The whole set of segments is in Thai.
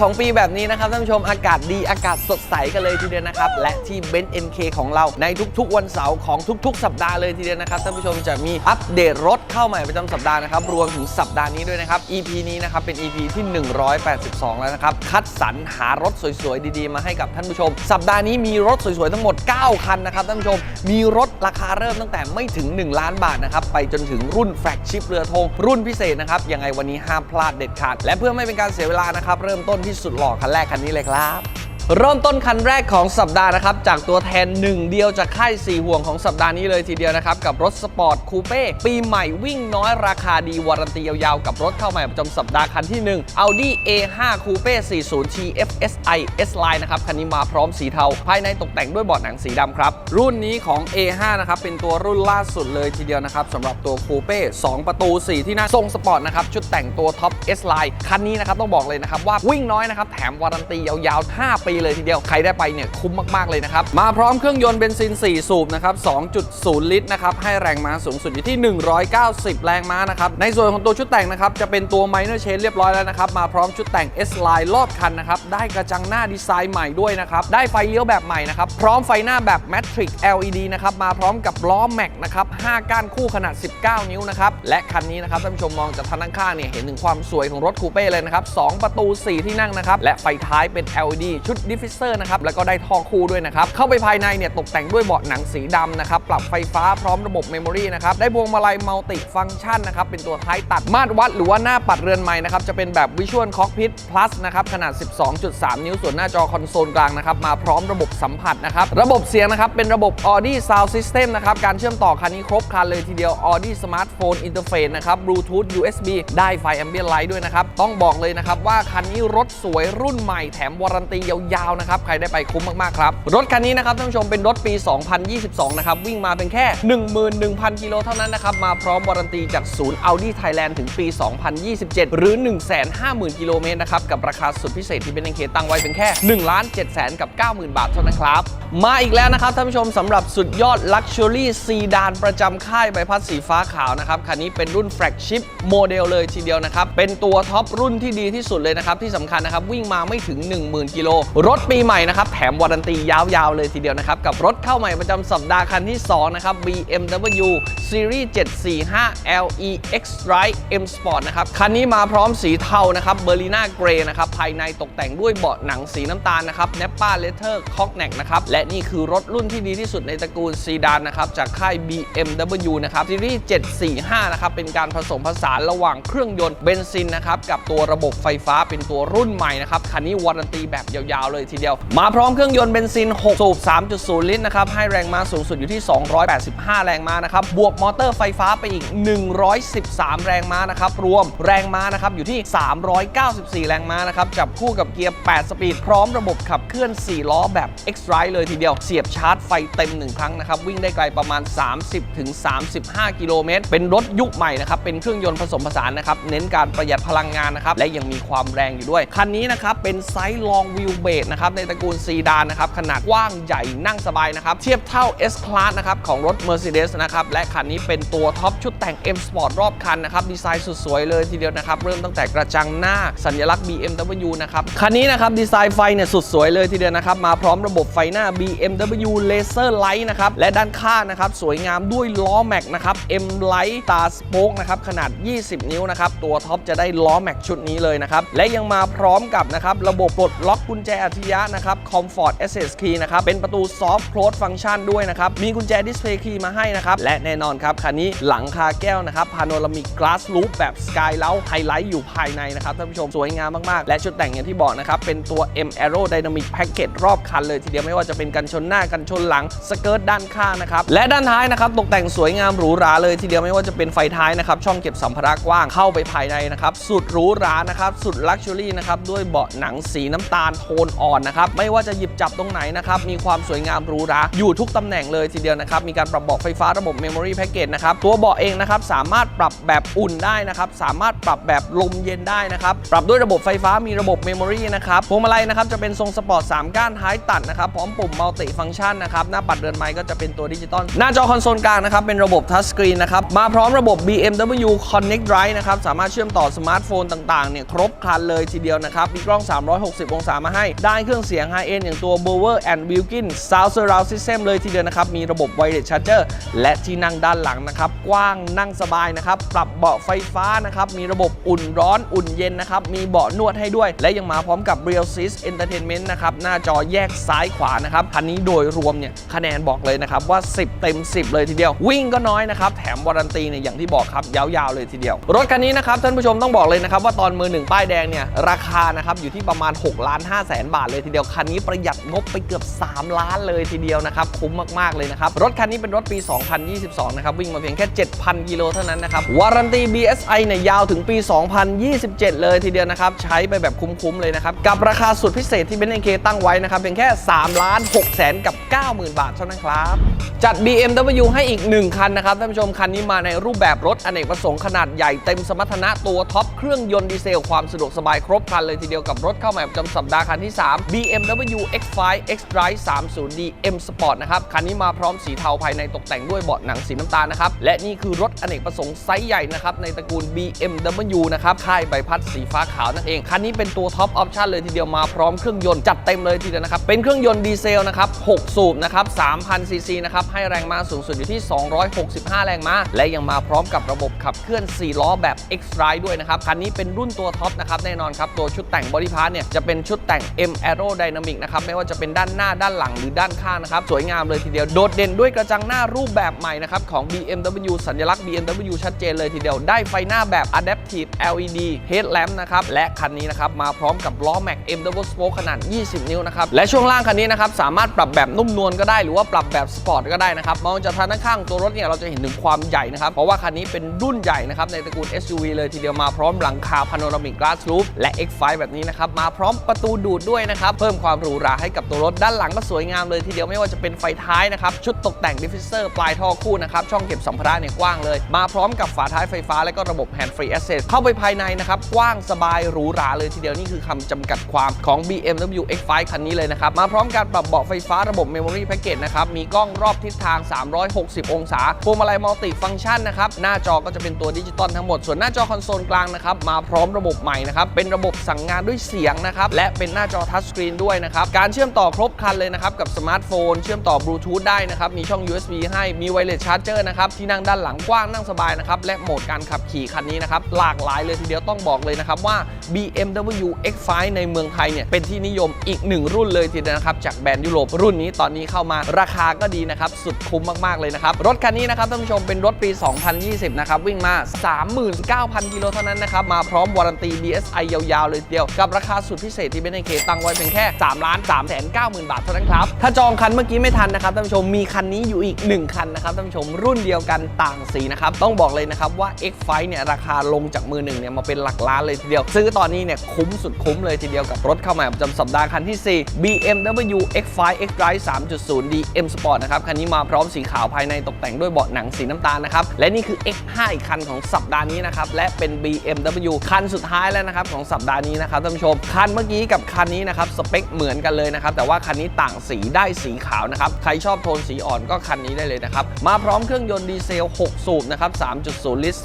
ของปีแบบนี้นะครับท่านผู้ชมอากาศดีอากาศสดใสกันเลยทีเดียวนะครับ และที่เบนซ์ NK ของเราในทุกๆ วันเสาร์ของทุกๆ สัปดาห์เลยทีเดียวนะครับท่านผู้ชมจะมีอัปเดตรถเข้าใหม่ประจำสัปดาห์นะครับรวมถึงสัปดาห์นี้ด้วยนะครับ EP นี้นะครับเป็น EP ที่ 182 แล้วนะครับคัดสรรหารถสวยๆดีๆ มาให้กับท่านผู้ชม สัปดาห์นี้มีรถสวยๆทั้งหมด 9 คันนะครับท่านผู้ชมมีรถราคาเริ่มตั้งแต่ไม่ถึง 1 ล้านบาทนะครับไปจนถึงรุ่นแฟลกชิพเรือธงรุ่นพิเศษนะครับยังไงวันนี้ห้ามพลาดเด็ดขาด และเพื่อไม่เป็นการเสียเวลานะครับเริ่มต้นที่สุดหล่อคันแรกคันนี้เลยครับ เริ่มต้นคันแรกของสัปดาห์นะครับ จากตัวแทนหนึ่งเดียวจากค่ายสี่ห่วงของสัปดาห์นี้เลยทีเดียวนะครับ กับรถสปอร์ตคูเป้ปีใหม่วิ่งน้อยราคาดีวารันตียาวๆ กับรถเข้าใหม่ประจำสัปดาห์คันที่ 1 Audi A5 Coupe 40 TFSI S Line นะครับ คันนี้มาพร้อมสีเทา ภายในตกแต่งด้วยเบาะหนังสีดำครับ รุ่นนี้ของ A5 นะครับ เป็นตัวรุ่นล่าสุดเลยทีเดียวนะครับสำหรับตัวคูเป้2ประตู 4 ที่นั่งทรงสปอร์ตนะครับชุดแต่งตัวท็อป S Line คันนี้นะครับต้องบอกเลยนะครับว่าวิ่งน้อยนะครับแถมวารันตียาวๆ 5 ปีเลยทีเดียว ใครได้ไปเนี่ยคุ้มมากๆเลยนะครับ มาพร้อมเครื่องยนต์เบนซิน 4 สูบนะครับ 2.0 ลิตรนะครับ ให้แรงม้าสูงสุดอยู่ที่ 190 แรงม้านะครับ ในส่วนของตัวชุดแต่งนะครับ จะเป็นตัว minor change เรียบร้อยแล้วนะครับ มาพร้อมชุดแต่ง S line รอบคันนะครับ ได้กระจังหน้าดีไซน์ใหม่ด้วยนะครับ ได้ไฟเลี้ยวแบบใหม่นะครับ พร้อมไฟหน้าแบบ Matrix LED นะครับ มาพร้อมกับล้อแม็กนะครับ 5 ก้านคู่ขนาด 19 นิ้วนะครับ และคันนี้นะครับท่านผู้ชมมองจากทางด้านข้างเนี่ยเห็นถึงความสวยของรถคูเป้เลยนะครับ 2 ประตู 4 ที่นั่งนะครับ และไฟท้ายเป็น LED ชุดดิฟฟิเซอร์นะครับแล้วก็ได้ท่อคู่ด้วยนะครับเข้าไปภายในเนี่ยตกแต่งด้วยเบาะหนังสีดำนะครับปรับไฟฟ้าพร้อมระบบเมมโมรีนะครับได้พวงมาลัยมัลติฟัง c t ชันนะครับเป็นตัวท้ายตัดมาตรวัดหรือว่าหน้าปัดเรือนใหม่นะครับจะเป็นแบบ Visual Cockpit Plus นะครับขนาด 12.3 นิ้วส่วนหน้าจอคอนโซลกลางนะครับมาพร้อมระบบสัมผัสนะครับระบบเสียงนะครับเป็นระบบ Audi Sound System นะครับการเชื่อมต่อคันนี้ครบครันเลยทีเดียว Audi Smartphone Interface นะครับ Bluetooth USB ได้ไฟ Ambient Light ด้วยนะครับต้องบอกเลยนะครับว่าคันนี้รถสวยรุ่นใหม่แถมวารันตียาวๆนะครับ ใครได้ไปคุ้มมาก ๆ ครับ รถคันนี้นะครับท่านผู้ชมเป็นรถปี 2022 นะครับ วิ่งมาเป็นแค่ 11,000 กิโลเท่านั้นนะครับ มาพร้อมวารันตีจากศูนย์ Audi Thailand ถึงปี 2027 หรือ 150,000 กิโลเมตรนะครับ กับราคาสุดพิเศษที่เป็นเองเคตั้งไว้เป็นแค่1ล้าน7แสนกับ 90,000 บาทเท่านั้นครับ มาอีกแล้วนะครับท่านผู้ชมสำหรับสุดยอด Luxury ซีดานประจำค่ายใบพัดสีฟ้าขาวนะครับคันนี้เป็นรุ่นแฟลกชิพโมเดลเลยทีเดียวนะครับเป็นตัวท็อปรุ่นที่ดีที่สุดเลยนะครับที่สำคัญนะครับวิ่งมาไม่ถึง 10,000 กิโลรถปีใหม่นะครับแถมวารันตียาวๆเลยทีเดียวนะครับกับรถเข้าใหม่ประจำสัปดาห์คันที่ 2 นะครับ BMW Series 745 LE X Drive M Sport นะครับ คันนี้มาพร้อมสีเทานะครับเบอร์ลิน่าเกรย์นะครับภายในตกแต่งด้วยเบาะหนังสีน้ำตาลนะครับ n e p p a Leather Cognac นะครับและนี่คือรถรุ่นที่ดีที่สุดในตระกูลซีดานนะครับจากค่าย BMW นะครับ Series 745 นะครับเป็นการผสมผสานระหว่างเครื่องยนต์เบนซินนะครับกับตัวระบบไฟฟ้าเป็นตัวรุ่นใหม่นะครับคันนี้วารันตีแบบยาวๆเลยทีเดียว มาพร้อมเครื่องยนต์เบนซิน 6 สูบ 3.0 ลิตรนะครับ ให้แรงม้าสูงสุดอยู่ที่ 285 แรงม้านะครับ บวกมอเตอร์ไฟฟ้าไปอีก 113 แรงม้านะครับ รวมแรงม้านะครับอยู่ที่ 394 แรงม้านะครับ จับคู่กับเกียร์ 8 สปีด พร้อมระบบขับเคลื่อน 4 ล้อแบบ X Drive เลยทีเดียว เสียบชาร์จไฟเต็ม 1 ครั้งนะครับ วิ่งได้ไกลประมาณ 30-35 กิโลเมตร เป็นรถยุคใหม่นะครับ เป็นเครื่องยนต์ผสมผสานนะครับ เน้นการประหยัดพลังงานนะครับ และยังมีความแรงอยู่ด้วย คันนี้นะครับ เป็นไซส์ลองวิวเบสนะครับในตระกูลซีดานนะครับขนาดกว้างใหญ่นั่งสบายนะครับเทียบเท่า S Class นะครับของรถ Mercedes นะครับและคันนี้เป็นตัวท็อปชุดแต่ง M Sport รอบคันนะครับดีไซน์สุดสวยเลยทีเดียวนะครับเริ่มตั้งแต่กระจังหน้าสัญลักษณ์ BMW นะครับคันนี้นะครับดีไซน์ไฟเนี่ยสุดสวยเลยทีเดียวนะครับมาพร้อมระบบไฟหน้า BMW Laser Light นะครับและด้านข้างนะครับสวยงามด้วยล้อแม็กนะครับ M Light Star Spoke นะครับขนาด 20 นิ้วนะครับตัวท็อปจะได้ล้อแม็กชุดนี้เลยนะครับและยังมาพร้อมกับนะครับระบบปลดล็อกกุญแจอัจฉริยะนะครับ Comfort Access Key นะครับ เป็นประตู Soft Close Function ด้วยนะครับ มีกุญแจ Display Key มาให้นะครับ และแน่นอนครับ คันนี้หลังคาแก้วนะครับ Panoramic Glass Roof แบบ Sky แล้วไฮไลท์อยู่ภายในนะครับท่านผู้ชมสวยงามมาก ๆ และชุดแต่งอย่างที่บอกนะครับ เป็นตัว M Aero Dynamic Package รอบคันเลยทีเดียวไม่ว่าจะเป็นกันชนหน้ากันชนหลังสเกิร์ตด้านข้างนะครับและด้านท้ายนะครับตกแต่งสวยงามหรูหราเลยทีเดียวไม่ว่าจะเป็นไฟท้ายนะครับช่องเก็บสัมภาระกว้างเข้าไปภายในนะครับสุดหรูหรานะครับสุดลักชัวรี่นะครับด้วยเบาะหนังสีน้ำตาลโทนอ่อนนะครับไม่ว่าจะหยิบจับตรงไหนนะครับมีความสวยงามหรูหราอยู่ทุกตำแหน่งเลยทีเดียวนะครับมีการปรับเบาะไฟฟ้าระบบ Memory Package นะครับตัวเบาะเองนะครับสามารถปรับแบบอุ่นได้นะครับสามารถปรับแบบลมเย็นได้นะครับปรับด้วยระบบไฟฟ้ามีระบบ Memory นะครับพวงมาลัยนะครับจะเป็นทรงสปอร์ต3ก้านท้ายตัดนะครับพร้อมปุ่มมัลติฟัง c t ชันนะครับหน้าปัดเรือนไม้ก็จะเป็นตัวดิจิตอลหน้าจอคอนโซลกลางนะครับเป็นระบบทัชสกรีนนะครับมาพร้อมระบบ BMW Connect Drive นะครับสามารถเชื่อมต่อสมาร์ทโฟนต่างๆเนี่ยครบครันเลยทีเดียวนะครับมีกล้อง 360 องศามาให้ได้เครื่องเสียง High End อย่างตัว Bowers and Wilkins Sound Surround System เลยทีเดียวนะครับ มีระบบ Wireless Charger และที่นั่งด้านหลังนะครับ กว้างนั่งสบายนะครับ ปรับเบาะไฟฟ้านะครับ มีระบบอุ่นร้อนอุ่นเย็นนะครับ มีเบาะนวดให้ด้วย และยังมาพร้อมกับ Real Sys Entertainment นะครับ หน้าจอแยกซ้ายขวานะครับ คันนี้โดยรวมเนี่ยคะแนนบอกเลยนะครับว่า 10 เต็ม 10 เลยทีเดียว วิ่งก็น้อยนะครับ แถมวารันตีเนี่ยอย่างที่บอกครับยาวๆเลยทีเดียว รถคันนี้นะครับท่านผู้ชมต้องบอกเลยนะครับว่าตอนมือหนึ่งป้ายแดงเนี่ยราคานะครับอยู่ที่ประมาณ6ล้าน5แสนบาทเลยทีเดียวคันนี้ประหยัดงบไปเกือบ 3 ล้านเลยทีเดียวนะครับคุ้มมากๆเลยนะครับรถคันนี้เป็นรถปี 2022 นะครับวิ่งมาเพียงแค่ 7,000 กิโลเท่านั้นนะครับวารันตี BSI เนี่ยยาวถึงปี 2027 เลยทีเดียวนะครับใช้ไปแบบคุ้มๆเลยนะครับกับราคาสุดพิเศษที่เบนซ์เคตั้งไว้นะครับเพียงแค่3ล้าน6แสนกับ 90,000 บาทเท่านั้นครับจัด BMW ให้อีก 1 คันนะครับท่านผู้ชมคันนี้มาในรูปแบบรถอเนกประสงค์ขนาดใหญ่เต็มสมรรถนะตัวท็อปเครื่องยนต์ดีเซลความสะดวกสบายครบครันเลยทีเดียวกับรถเข้ามาประจำสัปดาห์คันที่3 BMW X5 X-Drive 30D M Sport นะครับ คันนี้มาพร้อมสีเทาภายในตกแต่งด้วยเบาะหนังสีน้ำตาลนะครับ และนี่คือรถอเนกประสงค์ไซส์ใหญ่นะครับ ในตระกูล BMW นะครับ ค่ายใบพัดสีฟ้าขาวนั่นเอง คันนี้เป็นตัวท็อปออปชั่นเลยทีเดียวมาพร้อมเครื่องยนต์จัดเต็มเลยทีเดียวนะครับ เป็นเครื่องยนต์ดีเซลนะครับ 6 สูบนะครับ 3,000 ซีซีนะครับ ให้แรงม้าสูงสุดอยู่ที่ 265 แรงม้า และยังมาพร้อมกับระบบขับเคลื่อน 4 ล้อแบบ X-Drive ด้วยนะครับ คันนี้เป็นรุ่นตัวท็อปนะครับ แน่นอนครับ ตัวชุดแต่งบอดี้พาร์ทเนี่ยจะเป็นชุดแต่ง M Aerodynamic นะครับไม่ว่าจะเป็นด้านหน้าด้านหลังหรือด้านข้างนะครับสวยงามเลยทีเดียวโดดเด่นด้วยกระจังหน้ารูปแบบใหม่นะครับของ BMW สัญลักษณ์ BMW ชัดเจนเลยทีเดียวได้ไฟหน้าแบบ Adaptive LED Headlamp นะครับและคันนี้นะครับมาพร้อมกับล้อแม็ก M Double Spoke ขนาด 20 นิ้วนะครับและช่วงล่างคันนี้นะครับสามารถปรับแบบนุ่มนวลก็ได้หรือว่าปรับแบบสปอร์ตก็ได้นะครับมองจากทางด้านข้างตัวรถเนี่ยเราจะเห็นถึงความใหญ่นะครับเพราะว่าคันนี้เป็นรุ่นใหญ่นะครับในตระกูล SUV เลยทีเดียวมาพร้อมหลังคา Panoramic Glass Roof และ X5 แบบนี้นะครับมาพร้อมประตูดูดด้วยนะครับ เพิ่มความหรูหราให้กับตัวรถด้านหลังก็สวยงามเลยทีเดียวไม่ว่าจะเป็นไฟท้ายนะครับ ชุดตกแต่งดิฟฟิเซอร์ปลายท่อคู่นะครับ ช่องเก็บสัมภาระเนี่ยกว้างเลย มาพร้อมกับฝาท้ายไฟฟ้าและก็ระบบ Hand Free Access เข้าไปภายในนะครับ กว้างสบายหรูหราเลยทีเดียวนี่คือคำจำกัดความของ BMW X5 คันนี้เลยนะครับ มาพร้อมการปรับเบาะไฟฟ้าระบบ Memory Package นะครับมีกล้องรอบทิศทาง 360 องศาพวงมาลัยมัลติฟังก์ชันนะครับหน้าจอก็จะเป็นตัวดิจิตอลทั้งหมดส่วนหน้าจอคอนโซลกลางนะครับมาพร้อมระบบใหม่นะครับเป็นระบบสั่งงานด้วยเสียงนะครับและเป็นหน้าจอทัชสกรีนด้วยนะครับ การเชื่อมต่อครบครันเลยนะครับ กับสมาร์ทโฟน เชื่อมต่อบลูทูธได้นะครับ มีช่อง USB ให้มีไวเลสชาร์จเจอร์นะครับ ที่นั่งด้านหลังกว้างนั่งสบายนะครับ และโหมดการขับขี่คันนี้นะครับ หลากหลายเลยทีเดียวต้องบอกเลยนะครับว่า BMW X5 ในเมืองไทยเนี่ยเป็นที่นิยมอีกหนึ่งรุ่นเลยทีเดียวนะครับจากแบรนด์ยุโรปรุ่นนี้ตอนนี้เข้ามาราคาก็ดีนะครับสุดคุ้มมากๆเลยนะครับรถคันนี้นะครับท่านผู้ชมเป็นรถปี 2020 นะครับวิ่งมา 39,000 กิโลเท่านั้นนะครับมาพร้อมวารันตี BSI ยาวๆ เลยเดียว กับราคาสุดพิเศษที่เบนเคตั้งไว้เพียงแค่3ล้าน3แสน9หมื่นบาทเท่านั้นครับ ถ้าจองคันเมื่อกี้ไม่ทันนะครับท่านผู้ชมมีคันนี้อยู่อีก 1 คันนะครับท่านผู้ชมรุ่นเดียวกันต่างสีนะครับต้องบอกเลยนะครับว่า X5 เนี่ยราคาลงจากมือหนึ่งเนี่ยมาเป็นหลักล้านเลยทีเดียว ซื้อตอนนี้เนี่ยคุ้มสุดคุ้มเลยทีเดียวกับรถเข้ามาประจำสัปดาห์คันที่ 4 BMW X5 X-Drive 3.0D M Sport นะครับคันนี้มาพร้อมสีขาวภายในตกแต่งด้วยเบาะหนังสีน้ำตาลนะครับและนี่คือ X5 อีกคันของสัปดาห์นี้นะครับและเป็น BMW คันสุดท้ายแล้วนะครับของสัปดาห์นี้นะครับท่านผู้ชมคันเมื่อกี้กับคันนี้นะครับสเปคเหมือนกันเลยนะครับแต่ว่าคันนี้ต่างสีได้สีขาวนะครับใครชอบโทนสีอ่อนก็คันนี้ได้เลยนะครับมาพร้อมเครื่องยนต์ดีเซล 6 สูบนะครับ 3.0 ลิตร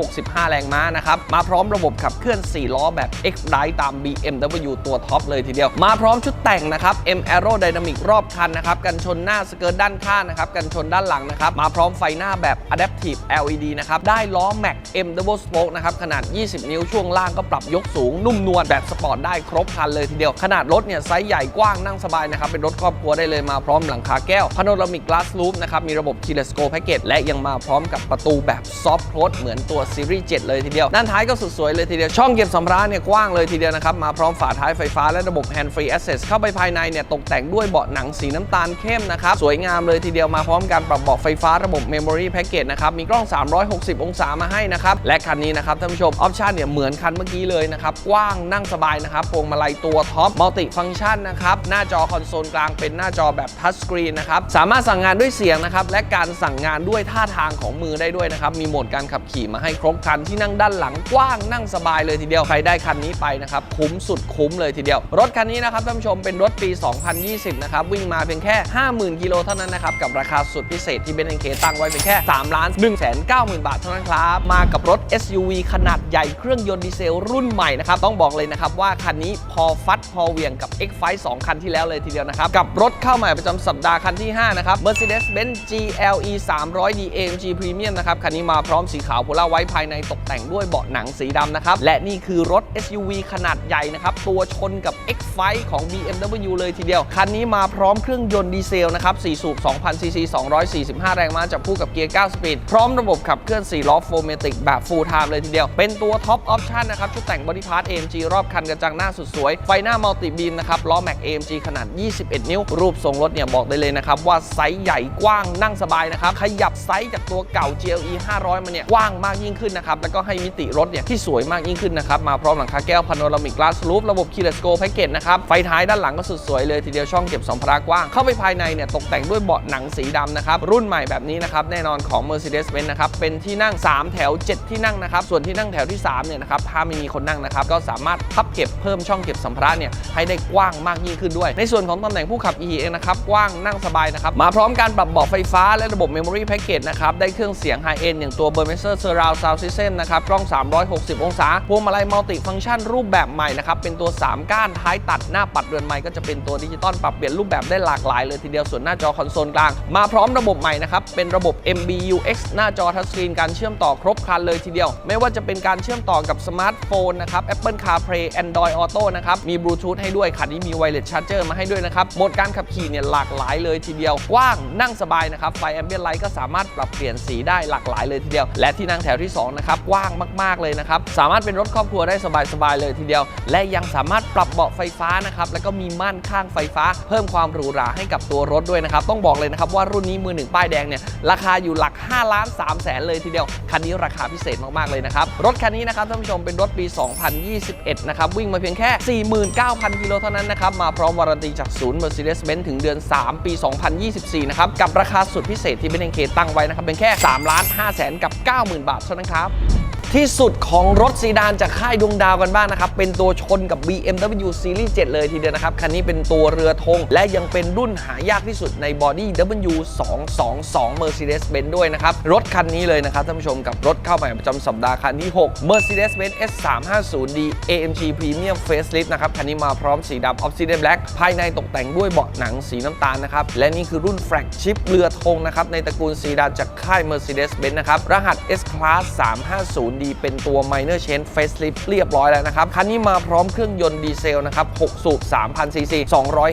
265 แรงม้านะครับมาพร้อมระบบขับเคลื่อน 4 ล้อแบบ X-Drive ตาม BMW ตัวท็อปเลยทีเดียว มาพร้อมชุดแต่งนะครับ M Aerodynamic รอบคันนะครับกันชนหน้าสเกิร์ตด้านข้างนะครับกันชนด้านหลังนะครับมาพร้อมไฟหน้าแบบ Adaptive LED นะครับได้ล้อ Mac M Double Spoke นะครับขนาด 20 นิ้วช่วงล่างก็ปรับยกสูงนุ่มนวลแบบสปอร์ตได้ครบคันเลยทีเดียวขนาดรถเนี่ยไซส์ใหญ่กว้างนั่งสบายนะครับเป็นรถครอบครัวได้เลยมาพร้อมหลังคาแก้ว Panoramic Glass Roof นะครับมีระบบ Keyless Go Package และยังมาพร้อมกับประตูแบบ Soft Close เหมือนตัวซีรีส์7เลยทีเดียวด้านท้ายก็สุดสวยเลยทีเดียวช่องเก็บสัมภาระเนี่ยกว้างเลยทีเดียวนะครับมาพร้อมฝาท้ายไฟฟ้าและระบบ Hand Free Access เข้าไปภายในเนี่ยตกแต่งด้วยเบาะหนังสีน้ำตาลเข้มนะครับสวยงามเลยทีเดียวมาพร้อมการปรับเบาะไฟฟ้าระบบ Memory Package นะครับมีกล้อง 360 องศามาให้นะครับและคันนี้นะครับท่านผู้ชมออปชันเนี่ยเหมือนคันเมื่อกี้เลยนะครับกว้างนั่งสบายนะครับพวงมาลัยตัวท็อปมัลติฟัง c t ชันนะครับ หน้าจอคอนโซลกลางเป็นหน้าจอแบบทัชสกรีนนะครับ สามารถสั่งงานด้วยเสียงนะครับ และการสั่งงานด้วยท่าทางของมือได้ด้วยนะครับ มีโหมดการขับขี่มาให้ครบครันที่นั่งด้านหลังกว้างนั่งสบายเลยทีเดียว ใครได้คันนี้ไปนะครับ คุ้มสุดคุ้มเลยทีเดียว รถคันนี้นะครับท่านผู้ชมเป็นรถปี 2020 นะครับ วิ่งมาเพียงแค่ 50,000กิโลเท่านั้นนะครับ กับราคาสุดพิเศษที่เบนซ์เคตั้งไว้เพียงแค่3ล้าน1 9 0 0 0 0 บาทเท่านั้นครับ มากับรถ SUV ขนาดใหญ่เครื่องยนต์ดีเซลรุ่นใหม่นะครับต้องบอกเลยนะครับว่าคันนี้พอฟัดพอเหวียงกับ X5 2 คันที่แล้วเลยทีเดียวนะครับ กับรถเข้าใหม่ประจำสัปดาห์คันที่ 5 นะครับ Mercedes-Benz GLE 300D AMG Premium นะครับ คันนี้มาพร้อมสีขาวโพล่าไว้ภายในตกแต่งด้วยเบาะหนังสีดำนะครับ และนี่คือรถ SUV ขนาดใหญ่นะครับ ตัวชนกับ X5 ของ BMW เลยทีเดียว คันนี้มาพร้อมเครื่องยนต์ดีเซลนะครับ4สูบ2,000ซีซี245 แรงม้าจับคู่กับเกียร์ 9 สปีด พร้อมระบบขับเคลื่อน4ล้อโฟเมติกแบบ full time เลยทีเดียว เป็นตัวท็อปออปชั่นนะครับชุดแต่งบอดี้พาร์ท AMG รอบคันกระจังหน้าสุดสวย ไฟหน้ามัลติบีมนะครับล้อแม็ก AMG ขนาด 21 นิ้ว รูปทรงรถเนี่ยบอกได้เลยนะครับว่าไซส์ใหญ่กว้างนั่งสบายนะครับขยับไซส์จากตัวเก่า GLE 500 มาเนี่ยกว้างมากยิ่งขึ้นนะครับแล้วก็ให้มิติรถเนี่ยที่สวยมากยิ่งขึ้นนะครับมาพร้อมหลังคาแก้วพาโนรามิกกลาสลูประบบ Keyless Go Package นะครับไฟท้ายด้านหลังก็สุดสวยเลยทีเดียวช่องเก็บสัมภาระกว้างเข้าไปภายในเนี่ยตกแต่งด้วยเบาะหนังสีดำนะครับรุ่นใหม่แบบนี้นะครับแน่นอนของ Mercedes-Benz นะครับเป็นที่นั่ง 3 แถว 7 ที่นั่งนะครับส่วนที่นั่งแถวที่3เนี่ยนะครับถ้าไม่มีคนนั่งนะครับก็สามารถพับเก็บเพิ่มช่องเก็บสัมภาระเนี่ยให้ได้กว้างมากยิ่งขึ้นด้วย ในส่วนของตำแหน่งผู้ขับ e เองนะครับกว้างนั่งสบายนะครับ มาพร้อมการปรับเบาะไฟฟ้าและระบบ Memory Package นะครับ ได้เครื่องเสียง High End อย่างตัว Burmester Surround Sound System นะครับ กล้อง 360 องศา พวงมาลัยมัลติฟัง c t ชันรูปแบบใหม่นะครับ เป็นตัว 3 ก้านท้ายตัดหน้าปัดเรือนไม้ก็จะเป็นตัวดิจิตอลปรับเปลี่ยนรูปแบบได้หลากหลายเลยทีเดียวส่วนหน้าจอคอนโซลกลางมาพร้อมระบบใหม่นะครับเป็นระบบ MBUX หน้าจอทัชสกรีนการเชื่อมต่อครบครันเลยทีเดียว ไม่ว่าจะเป็นการเชื่อมต่อกับสมาร์ทโฟนนะครับ Apple CarPlay Android Auto นะครับมีบลูทูธให้ด้วยคันนี้มีไวเลสชาร์เจอร์มาให้ด้วยนะครับโหมดการขับขี่เนี่ยหลากหลายเลยทีเดียวกว้างนั่งสบายนะครับไฟแอมเบียนไลท์ก็สามารถปรับเปลี่ยนสีได้หลากหลายเลยทีเดียว และที่นั่งแถวที่2นะครับกว้างมาก ๆเลยนะครับสามารถเป็นรถครอบครัวได้สบายๆเลยทีเดียว และยังสามารถปรับเบาะไฟฟ้านะครับแล้วก็มีม่านข้างไฟฟ้า เพิ่มความหรูหราให้กับตัวรถด้วยนะครับต้องบอกเลยนะครับว่ารุ่นนี้มือหนึ่งป้ายแดงเนี่ยราคาอยู่หลัก5ล้าน3แสนเลยทีเดียวคันนี้ราคาพิเศษมากๆเลยนะครับรถคันนี้นะครับท่านผู้ชมเป็นรถปี 2021 นะครับวิ่งมาเพียงแค่9,000 กิโลเท่านั้นนะครับ มาพร้อมวารันตีจากศูนย์ Mercedes-Benz ถึงเดือน 3 ปี 2024 นะครับ กับราคาสุดพิเศษที่เป็นเคตั้งไว้นะครับ เป็นแค่3ล้าน5แสนกับ 90,000 บาทเท่านั้นครับ ที่สุดของรถซีดานจากค่ายดวงดาวกันบ้างนะครับ เป็นตัวชนกับ BMW Series 7 เลยทีเดียวนะครับ คันนี้เป็นตัวเรือธงและยังเป็นรุ่นหายากที่สุดในบอดี้ W222 Mercedes-Benz ด้วยนะครับ รถคันนี้เลยนะครับท่านผู้ชมกับรถเข้าใหม่ประจำสัปดาห์คันที่ 6 Mercedes-Benz S350D AMG Premium Facelift นะครับ คันนี้มาพร้อมสีดำ Obsidian Black ภายในตกแต่งด้วยเบาะหนังสีน้ำตาลนะครับ และนี่คือรุ่นแฟลกชิพเรือธงนะครับในตระกูลซีดานจากค่าย Mercedes-Benz นะครับรหัส S Class 350 350D เป็นตัว Minor Change Facelift เรียบร้อยแล้วนะครับ คันนี้มาพร้อมเครื่องยนต์ดีเซลนะครับ 6 สูบ 3,000 ซีซี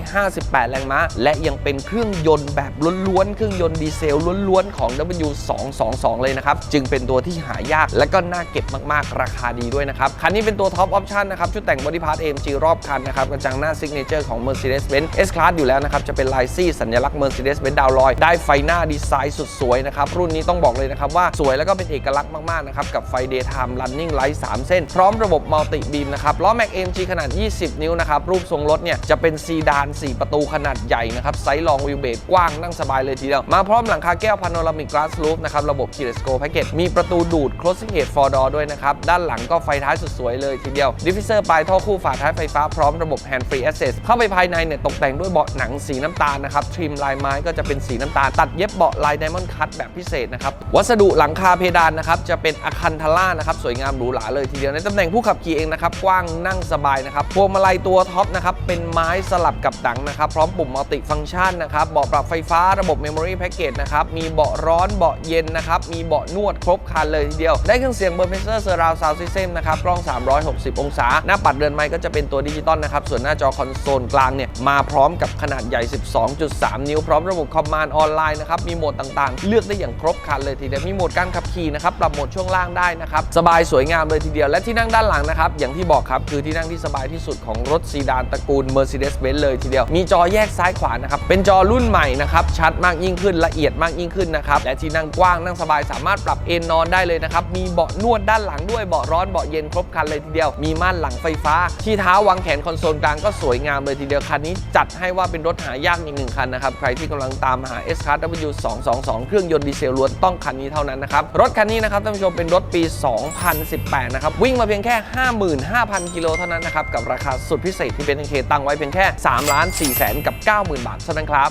258 แรงม้า และยังเป็นเครื่องยนต์แบบล้วนๆ เครื่องยนต์ดีเซลล้วนๆ ของ W222 เลยนะครับ จึงเป็นตัวที่หายากและก็น่าเก็บมากๆ ราคาดีด้วยนะครับ คันนี้เป็นตัวท็อปออปชันนะครับ ชุดแต่งบอดี้พาร์ท AMG รอบคันนะครับกระจังหน้าซิกเนเจอร์ของ Mercedes-Benz S Class อยู่แล้วนะครับ จะเป็นลายซี่สัญลักษณ์ Mercedes-Benz ดาวลอย ได้ไฟหน้าดีไซน์สุดสวยนะครับ รุ่นนี้ต้องบอกเลยนะครับว่าสวยแล้วก็เป็นเอกลักษณ์มากๆนะครับกับไฟ Daytime Running Light 3 เส้น พร้อมระบบมัลติบีมนะครับล้อแม็ก AMG ขนาด 20 นิ้วนะครับรูปทรงรถเนี่ยจะเป็นซีดาน 4 ประตูขนาดใหญ่นะครับไซส์ลองวิวเบสกว้างนั่งสบายเลยทีเดียว มาพร้อมหลังคาแก้วพาโนรามิกก a s s roof นะครับระบบ Keyless Go Package มีประตูดูด closing gate for door ด้วยนะครับด้านหลังก็ไฟท้ายสุดสวยเลยทีเดียวดิฟฟิเซอร์ปลายท่อคู่ฝาท้ายไฟฟ้าพร้อมระบบ hand free access เข้าไปภายในเนี่ยตกแต่งด้วยเบาะหนังสีน้ำตาลนะครับทริมลายไม้ก็จะเป็นสีน้ำตาลตัดเย็บเบาะลายไดมอนด์คัตแบบพิเศษนะครับวัสดุหลังคาเพดานนะครับจะเป็นอะคันทาร่านะครับสวยงามหรูหราเลยทีเดียวในตำแหน่งผู้ขับขี่เองนะครับกว้างนั่งสบายนะครับพวงมาลัยตัวท็อปนะครับเป็นไม้สลับกับดังนะครับพร้อมปุ่มมัลติฟังก์ชันนะครับเบาะปรับไฟฟ้าระบบ Memory Package นะครับมีเบาะร้อนเบาะเย็นนะครับมีเบาะนวดครบครันเลยทีเดียว ได้เครื่องเสียง Burmester Surround Sound System นะครับกล้อง 360 องศา หน้าปัดเรือนไม้ก็จะเป็นตัวดิจิตอลนะครับส่วนหน้าจอคอนโซลกลางเนี่ยมาพร้อมกับขนาดใหญ่ 12.3 นิ้วพร้อมระบบคอมมานด์ออนไลน์นะครับมีโหมดต่างๆ เลือกได้อย่างครบครันเลยทีเดียวมีโหมดการขับขี่นะครับปรับโหมดช่วงล่างได้นะครับนะครับ สบายสวยงามเลยทีเดียว และที่นั่งด้านหลังนะครับ อย่างที่บอกครับ คือที่นั่งที่สบายที่สุดของรถซีดานตระกูล Mercedes-Benz เลยทีเดียว มีจอแยกซ้ายขวานะครับ เป็นจอรุ่นใหม่นะครับ ชัดมากยิ่งขึ้น ละเอียดมากยิ่งขึ้นนะครับ และที่นั่งกว้างนั่งสบายสามารถปรับเอนนอนได้เลยนะครับ มีเบาะนวดด้านหลังด้วยเบาะร้อนเบาะเย็นครบครันเลยทีเดียว มีม่านหลังไฟฟ้า ที่เท้าวางแขนคอนโซลกลางก็สวยงามเลยทีเดียว คันนี้จัดให้ว่าเป็นรถหายากอีกหนึ่งคันนะครับ ใครที่กำลังตามหา S Class W 222เครื่องยนต์ดีเซลล้วนต้องคันนี้เท่านั้นนะครับ รถคันนี้นะครับท่านผู้ชมเป็นรถปี2018 นะครับ วิ่งมาเพียงแค่ 55,000 กิโลเท่านั้นนะครับ กับราคาสุดพิเศษที่เป็นเคตั้งไว้เพียงแค่3ล้าน4แสนกับ 90,000 บาทเท่านั้นครับ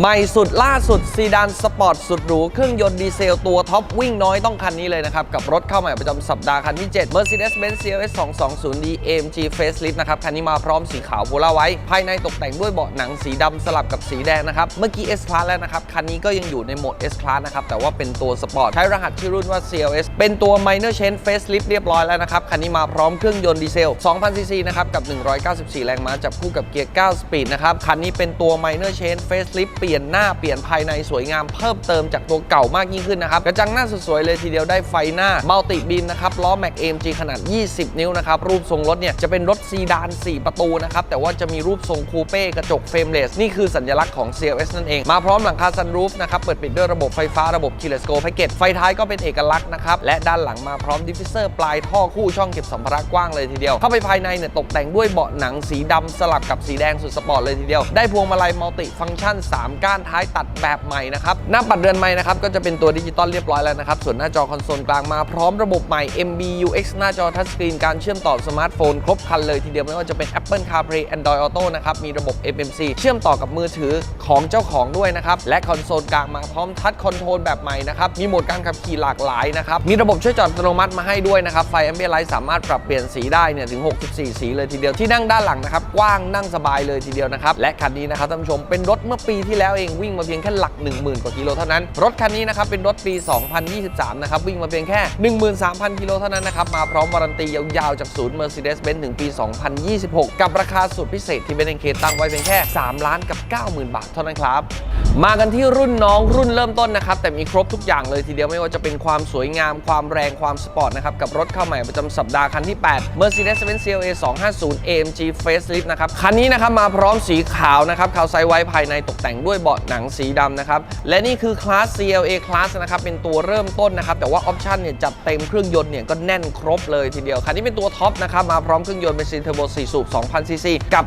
ใหม่สุดล่าสุดซีดานสปอร์ตสุดหรู เครื่องยนต์ดีเซลตัวท็อปวิ่งน้อยต้องคันนี้เลยนะครับ กับรถเข้าใหม่ประจำสัปดาห์คันที่ 7 Mercedes-Benz CLS 220D AMG Facelift นะครับ คันนี้มาพร้อมสีขาวโพลาไว้ ภายในตกแต่งด้วยเบาะหนังสีดำสลับกับสีแดงนะครับ เมื่อกี้ S Class แล้วนะครับ คันนี้ก็ยังอยู่ในโหมด S Class นะครับ แต่ว่าเป็นตัวสปอร์ตใช้รหัสชื่อรุ่นว่า CLS เป็นตัว Minor Change Facelift เรียบร้อยแล้วนะครับคันนี้มาพร้อมเครื่องยนต์ดีเซล 2,000ซีซีนะครับกับ 194 แรงม้าจับคู่กับเกียร์ 9 สปีดนะครับคันนี้เป็นตัว Minor Change Facelift ปลี่ยนหน้าเปลี่ยนภายในสวยงามเพิ่มเติมจากตัวเก่ามากยิ่งขึ้นนะครับกระจังหน้าสวยๆเลยทีเดียวได้ไฟหน้ามัลติบินนะครับล้อ Mac AMG ขนาด 20 นิ้วนะครับรูปทรงรถเนี่ยจะเป็นรถซีดาน 4 ประตูนะครับแต่ว่าจะมีรูปทรงคูเป้กระจกเฟรมเลสนี่คือสัญลักษณ์ของ CLS นั่นเอง มาพร้อมหลังคาซันรูฟนะครับเปิดปิดด้วยระบบไฟฟ้าระบบ keyless go package ไฟท้ายก็เป็นเอกลักษณ์นะครับและด้านหลังมาพร้อมดิฟฟิเซอร์ปลายท่อคู่ช่องเก็บสัมภาระกว้างเลยทีเดียวเข้าไปภายในเนี่ยตกแต่งด้วยเบาะหนังสีดำสลับกับสีแดงสุดสปอร์ตเลยทีเดียวได้พวงมาลัยมัลติฟังก์ชัน3ก้านท้ายตัดแบบใหม่นะครับ หน้าปัดเรือนไม้นะครับก็จะเป็นตัวดิจิตอลเรียบร้อยแล้วนะครับ ส่วนหน้าจอคอนโซลกลางมาพร้อมระบบใหม่ MBUX หน้าจอทัชสกรีนการเชื่อมต่อสมาร์ทโฟนครบครันเลยทีเดียวไม่ว่าจะเป็น Apple CarPlay Android Auto นะครับมีระบบ MMC เชื่อมต่อกับมือถือของเจ้าของด้วยนะครับและคอนโซลกลางมาพร้อมทัชคอนโทรลแบบใหม่นะครับมีโหมดการขับขี่หลากหลายนะครับมีระบบช่วยจอดอัตโนมัติมาให้ด้วยนะครับไฟ Ambient Light สามารถปรับเปลี่ยนสีได้เนี่ยถึง 64 สีเลยทีเดียวที่นั่งด้านหลังนะครับกว้างนั่งสบายเลยทีเดียวนะครับและคันนี้นะครับท่านผู้ชมเป็นรถเมื่อปีที่แล้วเองวิ่งมาเพียงแค่หลัก 10,000 กว่ากิโลเท่านั้น รถคันนี้นะครับเป็นรถปี 2023 นะครับวิ่งมาเพียงแค่ 13,000 กิโลเท่านั้นนะครับมาพร้อมวารันตียาวๆจากศูนย์ Mercedes-Benz ถึงปี 2026 กับราคาสุดพิเศษที่เบนเคตั้งไว้เพียงแค่ 3 ล้านกับ 90,000 บาทเท่านั้นครับมากันที่รุ่นน้องรุ่นเริ่มต้นนะครับแต่มีครบทุกอย่างเลยทีเดียวไม่ว่าจะเป็นความสวยงามความแรงความสปอร์ตนะครับกับรถเข้าใหม่ประจำสัปดาห์คันที่ 8 Mercedes-Benz CLA 250 AMG Facelift นะครับคันนี้นะครับมาพร้อมสีขาวนะครับขาวไซไว้ภายในตกแต่งด้วยเบาะหนังสีดำนะครับ และนี่คือคลาส CLA Class นะครับ เป็นตัวเริ่มต้นนะครับ แต่ว่าออปชันเนี่ยจัดเต็มเครื่องยนต์เนี่ยก็แน่นครบเลยทีเดียว คันนี้เป็นตัวท็อปนะครับ มาพร้อมเครื่องยนต์เบนซินเทอร์โบ4สูบ2,000ซีซีกับ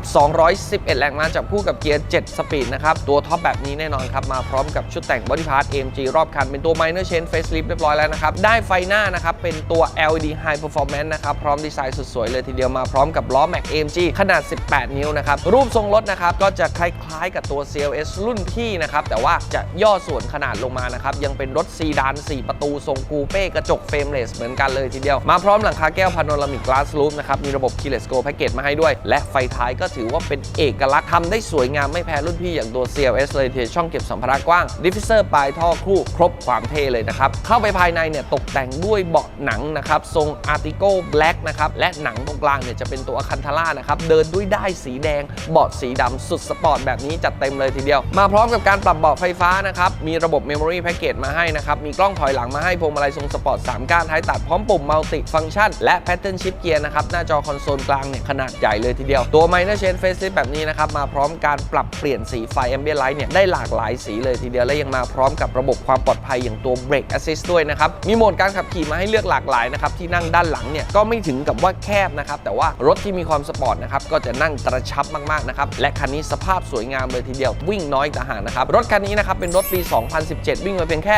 211 แรงม้าจับคู่กับเกียร์ 7 สปีดนะครับ ตัวท็อปแบบนี้แน่นอนครับ มาพร้อมกับชุดแต่งบอดี้พาร์ท AMG รอบคัน เป็นตัว Minor chain Facelift เรียบร้อยแล้วนะครับ ได้ไฟหน้านะครับ เป็นตัว LED High Performance นะครับ พร้อมดีไซน์สุดสวยเลยทีเดียว มาพร้อมกับล้อ Mac AMG ขนาด 18 นิ้วนะครับ รูปทรงรถนะครับ ก็จะคล้ายๆ กับตัว CLS รุ่นุ่นพี่นะครับ แต่ว่าจะย่อส่วนขนาดลงมานะครับ ยังเป็นรถซีดาน 4 ประตูทรงคูเป้กระจกเฟรมเลสเหมือนกันเลยทีเดียว มาพร้อมหลังคาแก้วพาโนรามิกกลาสลูปนะครับ มีระบบ keyless go package มาให้ด้วย และไฟท้ายก็ถือว่าเป็นเอกลักษณ์ทำได้สวยงามไม่แพ้รุ่นพี่อย่างตัว CLS เลยทีเดียวช่องเก็บสัมภาระกว้างดิฟฟิเซอร์ปลายท่อคู่ครบความเท่เลยนะครับเข้าไปภายในเนี่ยตกแต่งด้วยเบาะหนังนะครับทรง Artico Black นะครับและหนังตรงกลางเนี่ยจะเป็นตัวอคันทาร่านะครับเดินด้วยได้สีแดงเบาะสีดำสุดสปอร์ตแบบนี้จัดเต็มเลยทีเดียวมาพร้อมกับการปรับเบาะไฟฟ้านะครับ มีระบบ Memory Package มาให้นะครับ มีกล้องถอยหลังมาให้พวงมาลัยทรงสปอร์ต 3 ก้านท้ายตัดพร้อมปุ่มมัลติฟังก์ชันและ Pattern Shift Gear นะครับ หน้าจอคอนโซลกลางเนี่ยขนาดใหญ่เลยทีเดียว ตัว Minor Change Facelift แบบนี้นะครับ มาพร้อมการปรับเปลี่ยนสีไฟ Ambient Light เนี่ยได้หลากหลายสีเลยทีเดียว และยังมาพร้อมกับระบบความปลอดภัยอย่างตัว Brake Assist ด้วยนะครับ มีโหมดการขับขี่มาให้เลือกหลากหลายนะครับที่นั่งด้านหลังเนี่ยก็ไม่ถึงกับว่าแคบนะครับแต่ว่ารถที่มีความสปอร์ตนะครับก็จะนั่งกระชับมากๆนะครับและคันนี้สภาพสวยงามเลยทีเดียววิ่งน้อยต่างหากนะครับ รถคันนี้นะครับเป็นรถปี 2017 วิ่งมาเพียงแค่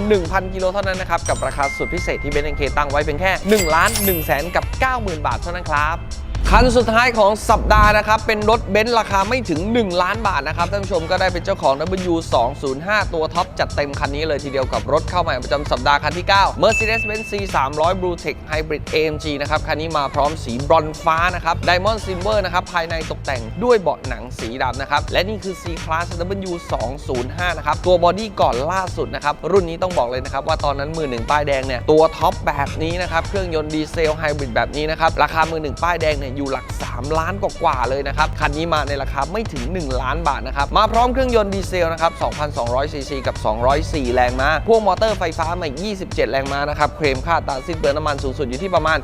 31,000 กิโลเท่านั้นนะครับ กับราคาสุดพิเศษที่เบนซ์เคตั้งไว้เพียงแค่1ล้าน1แสนกับ 90,000 บาทเท่านั้นครับ คันสุดท้ายของสัปดาห์นะครับ เป็นรถเบนซ์ราคาไม่ถึง 1 ล้านบาทนะครับ ท่านผู้ชมก็ได้เป็นเจ้าของ W205 ตัวท็อปจัดเต็มคันนี้เลยทีเดียวกับรถเข้าใหม่ประจำสัปดาห์คันที่ 9 Mercedes-Benz C300 Blue Tech Hybrid AMG นะครับ คันนี้มาพร้อมสีบรอนฟ้านะครับ Diamond Silver นะครับ ภายในตกแต่งด้วยเบาะหนังสีดำนะครับ และนี่คือ C Class W205 นะครับ ตัวบอดี้ก่อนล่าสุดนะครับ รุ่นนี้ต้องบอกเลยนะครับว่าตอนนั้นมือหนึ่งป้ายแดงเนี่ยตัวท็อปแบบนี้นะครับเครื่องยนต์ดีเซลไฮบริดแบบนี้นะครับราคามือหนึ่งป้ายแดงเนี่ยอยู่หลัก 3 ล้านกว่าๆเลยนะครับ คันนี้มาในราคาไม่ถึง 1 ล้านบาทนะครับ มาพร้อมเครื่องยนต์ดีเซลนะครับ2,200ซีซีกับ 204 แรงม้าพ่วงมอเตอร์ไฟฟ้ามาอีก27 แรงม้านะครับ เคลมค่าอัตาสิ้นเปลืองน้ำมันสูงสุดอยู่ที่ประมาณ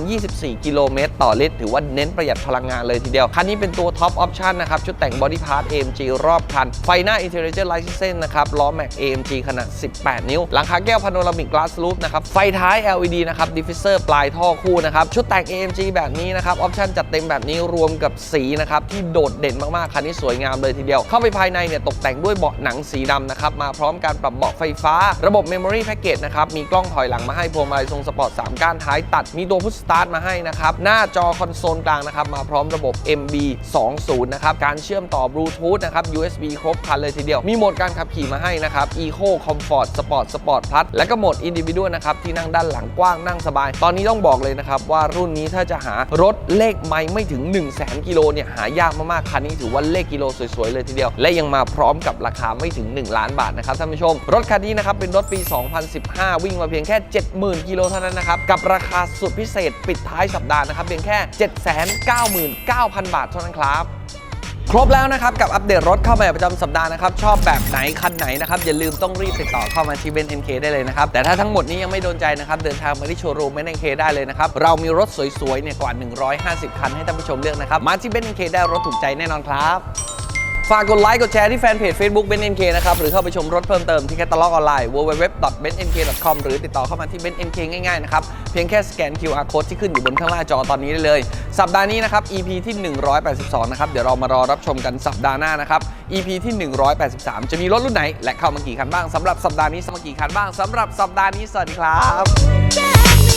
18-24 กิโลเมตร ต่อลิตร ถือว่าเน้นประหยัดพลังงานเลยทีเดียว คันนี้เป็นตัวท็อปออปชันนะครับ ชุดแต่งบอดี้พาร์ท AMG รอบคัน ไฟหน้า Intelligent Light System นะครับ ล้อแม็ก AMG ขนาด 18 นิ้ว หลังคาแก้วพาโนรามิก Glass Roof นะครับ ไฟท้าย LED นะครับ ดิฟฟิเซอร์ปลายท่อคู่นะครับ ชุดแต่ง AMG แบบนี้นะครับออปชันจัดเต็มแบบนี้รวมกับสีนะครับที่โดดเด่นมากๆคันนี้สวยงามเลยทีเดียว เข้าไปภายในเนี่ยตกแต่งด้วยเบาะหนังสีดำนะครับมาพร้อมการปรับเบาะไฟฟ้า ระบบ Memory Package นะครับมีกล้องถอยหลังมาให้พวงมาลัยทรงสปอร์ต3ก้านท้ายตัดมีตัวพุชสตาร์ทมาให้นะครับหน้าจอคอนโซลกลางนะครับมาพร้อมระบบ MB 20นะครับการเชื่อมต่อบลูทูธนะครับ USB ครบครันเลยทีเดียว มีโหมดการขับขี่มาให้นะครับ Eco Comfort Sport Sport Plus และก็โหมด Individual นะครับที่นั่งด้านหลังกว้างนั่งสบาย ตอนนี้ต้องบอกเลยนะครับว่ารุ่นนี้ถ้าจะหารถเลขไม่ไม่ถึง 1 0 0 0 0แกิโลเนี่ยหายากมากๆคันนี้ถือว่าเลขกิโลสวยๆเลยทีเดียว และยังมาพร้อมกับราคาไม่ถึง 1 ล้านบาทนะครับท่านผู้ชม รถคันนี้นะครับเป็นรถปี 2015 วิ่งมาเพียงแค่ 70,000 กิโลเท่านั้นนะครับกับราคาสุดพิเศษปิดท้ายสัปดาห์นะครับเพียงแค่ 799,000 บาทเท่านั้นครับ ครบแล้วนะครับ กับอัปเดตรถเข้ามาประจำสัปดาห์นะครับ ชอบแบบไหน คันไหนนะครับ อย่าลืมต้องรีบติดต่อเข้ามาที่เบนเอ็นเคได้เลยนะครับ แต่ถ้าทั้งหมดนี้ยังไม่โดนใจนะครับ เดินทางมาที่โชว์รูมเบนเอ็นเคได้เลยนะครับ เรามีรถสวยๆเนี่ยกว่า 150 คันให้ท่านผู้ชมเลือกนะครับมาที่เบนเอ็นเคได้รถถูกใจแน่นอนครับ ฝากกดไลค์กดแชร์ที่แฟนเพจ Facebook b e n n k นะครับ หรือเข้าไปชมรถเพิ่มเติมที่แคตตาล็อกออนไลน์ www.bennk.com หรือติดต่อเข้ามาที่ b e n n k ง่ายๆนะครับ เพียงแค่สแกน QR code ที่ขึ้นอยู่บนข้างหน้าจอตอนนี้ได้เลย สัปดาห์นี้นะครับ EP ที่ 182 นะครับ เดี๋ยวเรามารอรับชมกันสัปดาห์หน้านะครับ EP ที่ 183 จะมีรถรุ่นไหน และเข้ามากี่คันบ้างสำหรับสัปดาห์นี้สมากี่คันบ้างสำหรับสัปดาห์นี้สวัสดีครับ